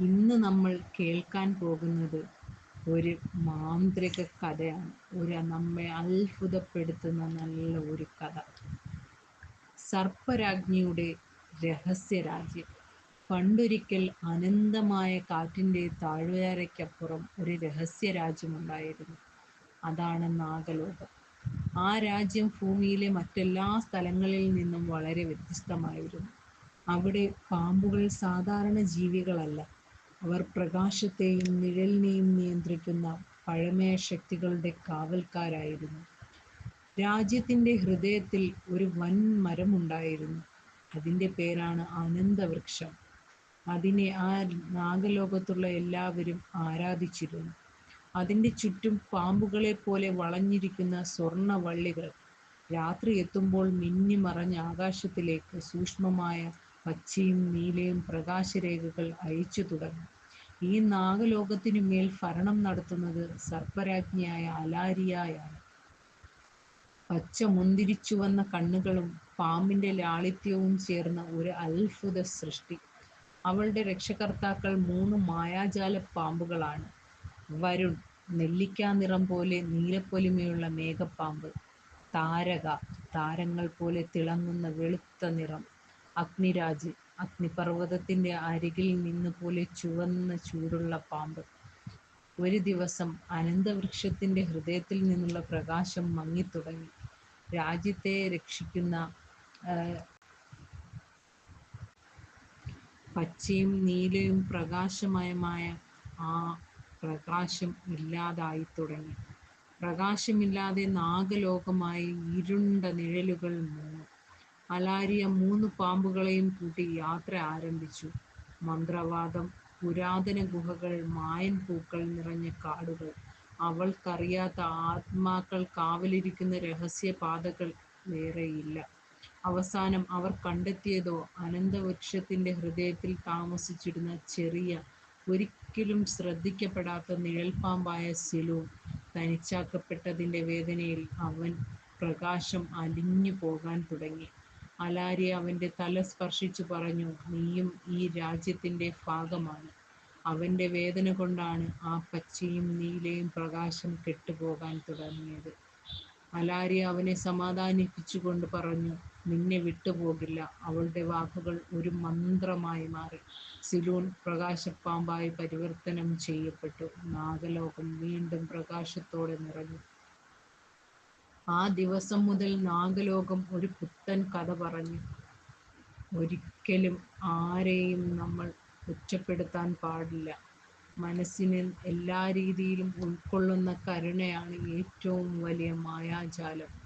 ഇന്ന് നമ്മൾ കേൾക്കാൻ പോകുന്നത് ഒരു മാന്ത്രിക കഥയാണ്. ഒരു നമ്മെ അത്ഭുതപ്പെടുത്തുന്ന നല്ല ഒരു കഥ. സർപ്പരാജ്ഞിയുടെ രഹസ്യരാജ്യം പണ്ടൊരിക്കൽ അനന്തമായ കാറ്റിന്റെ താഴ്വരയ്ക്കപ്പുറം ഒരു രഹസ്യരാജ്യമുണ്ടായിരുന്നു അതാണ് നാഗലോകം. ആ രാജ്യം ഭൂമിയിലെ മറ്റെല്ലാ സ്ഥലങ്ങളിൽ നിന്നും വളരെ വ്യത്യസ്തമായിരുന്നു. അവിടെ പാമ്പുകൾ സാധാരണ ജീവികളല്ല. അവർ പ്രകാശത്തെയും നിഴലിനെയും നിയന്ത്രിക്കുന്ന പഴമയ ശക്തികളുടെ കാവൽക്കാരായിരുന്നു. രാജ്യത്തിന്റെ ഹൃദയത്തിൽ ഒരു വൻ മരമുണ്ടായിരുന്നു. അതിന്റെ പേരാണ് അനന്തവൃക്ഷം. അതിനെ ആ നാഗലോകത്തുള്ള എല്ലാവരും ആരാധിച്ചിരുന്നു. അതിന്റെ ചുറ്റും പാമ്പുകളെ പോലെ വളഞ്ഞിരിക്കുന്ന സ്വർണവള്ളികൾ. രാത്രി എത്തുമ്പോൾ മിന്നിമറഞ്ഞ ആകാശത്തിലേക്ക് സൂക്ഷ്മമായ പച്ചയും നീലയും പ്രകാശരേഖകൾ അയച്ചു തുടങ്ങി. ഈ നാഗലോകത്തിനു മേൽ ഭരണം നടത്തുന്നത് സർപ്പരാജ്ഞിയായ അലാരിയായാണ്. പച്ച മുന്തിരിച്ചുവന്ന കണ്ണുകളും പാമ്പിന്റെ ലാളിത്യവും ചേർന്ന ഒരു അത്ഭുത സൃഷ്ടി. അവളുടെ രക്ഷകർത്താക്കൾ മൂന്ന് മായാജാല പാമ്പുകളാണ്. വരുൺ നെല്ലിക്കാ നിറം പോലെ നീലപ്പൊലിമയുള്ള മേഘപ്പാമ്പ് താരക താരങ്ങൾ പോലെ തിളങ്ങുന്ന വെളുത്ത നിറം അഗ്നിരാജ് അഗ്നിപർവതത്തിന്റെ അരികിൽ നിന്ന് പോലെ ചുവന്ന ചൂടുള്ള പാമ്പ്. ഒരു ദിവസം അനന്തവൃക്ഷത്തിന്റെ ഹൃദയത്തിൽ നിന്നുള്ള പ്രകാശം മങ്ങിത്തുടങ്ങി. രാജ്യത്തെ രക്ഷിക്കുന്ന പച്ചയും നീലയും പ്രകാശമയമായ ആ പ്രകാശം ഇല്ലാതായി തുടങ്ങി. പ്രകാശമില്ലാതെ നാഗലോകമായി ഇരുണ്ട നിഴലുകൾ മൂന്നു അലാരിയ മൂന്ന് പാമ്പുകളെയും കൂട്ടി യാത്ര ആരംഭിച്ചു. മന്ത്രവാദം പുരാതന ഗുഹകൾ മായൻ പൂക്കൾ നിറഞ്ഞ കാടുകൾ അവൾക്കറിയാത്ത ആത്മാക്കൾ കാവലിരിക്കുന്ന രഹസ്യ പാതകൾ വേറെയില്ല. അവസാനം അവർ കണ്ടെത്തിയതോ അനന്തവൃക്ഷത്തിന്റെ ഹൃദയത്തിൽ താമസിച്ചിരുന്ന ചെറിയ ഒരിക്കലും ശ്രദ്ധിക്കപ്പെടാത്ത നിഴൽപ്പാമ്പായ സിലൂൺ തനിച്ചാക്കപ്പെട്ടതിന്റെ വേദനയിൽ അവൻ പ്രകാശം അലിഞ്ഞു പോകാൻ തുടങ്ങി. അലാരിയ അവന്റെ തല സ്പർശിച്ചു പറഞ്ഞു നീയും ഈ രാജ്യത്തിന്റെ ഭാഗമാണ്. അവന്റെ വേദന കൊണ്ടാണ് ആ പച്ചയും നീലയും പ്രകാശം കെട്ടുപോകാൻ തുടങ്ങിയത് അലാരി അവനെ സമാധാനിപ്പിച്ചുകൊണ്ട് പറഞ്ഞു നിന്നെ വിട്ടുപോകില്ല. അവളുടെ വാക്കുകൾ ഒരു മന്ത്രമായി മാറി. സിലൂൺ പ്രകാശപ്പാമ്പായി പരിവർത്തനം ചെയ്യപ്പെട്ടു. നാഗലോകം വീണ്ടും പ്രകാശത്തോടെ നിറഞ്ഞു. ആ ദിവസം മുതൽ നാഗലോകം ഒരു പുത്തൻ കഥ പറഞ്ഞു. ഒരിക്കലും ആരെയും നമ്മൾ കുറ്റപ്പെടുത്താൻ പാടില്ല. മനസ്സിനെ എല്ലാ രീതിയിലും ഉൾക്കൊള്ളുന്ന കരുണയാണ് ഏറ്റവും വലിയ മായാജാലം.